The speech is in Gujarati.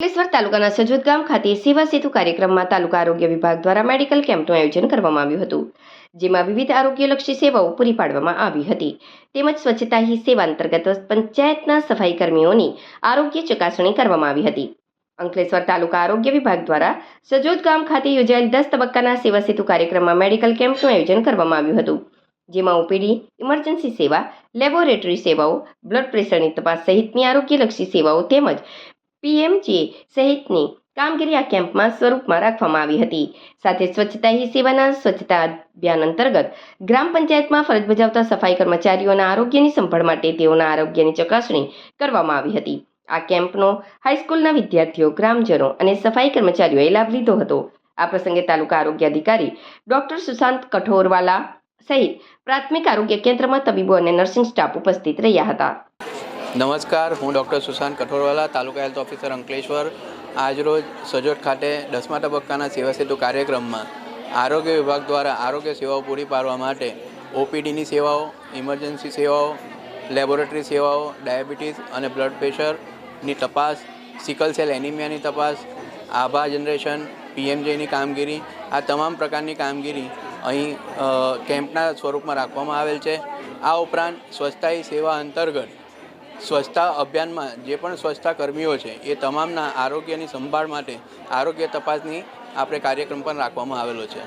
અંકલેશ્વર તાલુકાના સજોદ ગામ ખાતે સેવા સેતુ કાર્યક્રમમાં તાલુકા આરોગ્ય વિભાગ દ્વારા મેડિકલ કેમ્પનું આયોજન કરવામાં આવ્યું હતું, જેમાં વિવિધ આરોગ્યલક્ષી સેવાઓ પૂરી પાડવામાં આવી હતી. તેમજ સ્વચ્છતા હી સેવા અંતર્ગત પંચાયતના સફાઈ કર્મીઓની આરોગ્ય ચકાસણી કરવામાં આવી હતી. અંકલેશ્વર તાલુકા આરોગ્ય વિભાગ દ્વારા સજોદ ગામ ખાતે યોજાયેલ દસ તબક્કાના સેવા સેતુ કાર્યક્રમમાં મેડિકલ કેમ્પનું આયોજન કરવામાં આવ્યું હતું, જેમાં ઓપીડી, ઇમરજન્સી સેવા, લેબોરેટરી સેવાઓ, બ્લડ પ્રેશરની તપાસ સહિતની આરોગ્યલક્ષી સેવાઓ તેમજ પીએમજે સહિતની કામગીરી આ કેમ્પમાં સ્વરૂપમાં રાખવામાં આવી હતી. સાથે સ્વચ્છતા હી સેવાના સ્વચ્છતા અભિયાન અંતર્ગત ગ્રામ પંચાયતમાં ફરજ બજાવતા સફાઈ કર્મચારીઓના આરોગ્યની સંભાળ માટે તેઓના આરોગ્યની ચકાસણી કરવામાં આવી હતી. આ કેમ્પનો હાઈસ્કૂલના વિદ્યાર્થીઓ, ગ્રામજનો અને સફાઈ કર્મચારીઓએ લાભ લીધો હતો. આ પ્રસંગે તાલુકા આરોગ્ય અધિકારી ડોક્ટર સુશાંત કઠોરવાલા સહિત પ્રાથમિક આરોગ્ય કેન્દ્રમાં તબીબો અને નર્સિંગ સ્ટાફ ઉપસ્થિત રહ્યા હતા. નમસ્કાર, હું doctor Sushant Kathorwala, taluka health officer Ankleshwar. આજરોજ સજોટ ખાતે દસમા તબક્કાના સેવા સેતુ કાર્યક્રમમાં આરોગ્ય વિભાગ દ્વારા આરોગ્ય સેવાઓ પૂરી પાડવા માટે ઓપીડીની સેવાઓ, ઇમરજન્સી સેવાઓ, લેબોરેટરી સેવાઓ, ડાયાબિટીસ અને બ્લડ પ્રેશરની તપાસ, સિકલ સેલ એનિમિયાની તપાસ, આભા જનરેશન, પીએમજેની કામગીરી, આ તમામ પ્રકારની કામગીરી અહીં કેમ્પના સ્વરૂપમાં રાખવામાં આવેલ છે. આ ઉપરાંત સ્વચ્છતા સેવા અંતર્ગત સ્વચ્છતા અભિયાનમાં જે પણ સ્વચ્છતા કર્મીઓ છે, એ તમામના આરોગ્યની સંભાળ માટે આરોગ્ય તપાસની આપણે કાર્યક્રમ પણ રાખવામાં આવેલો છે.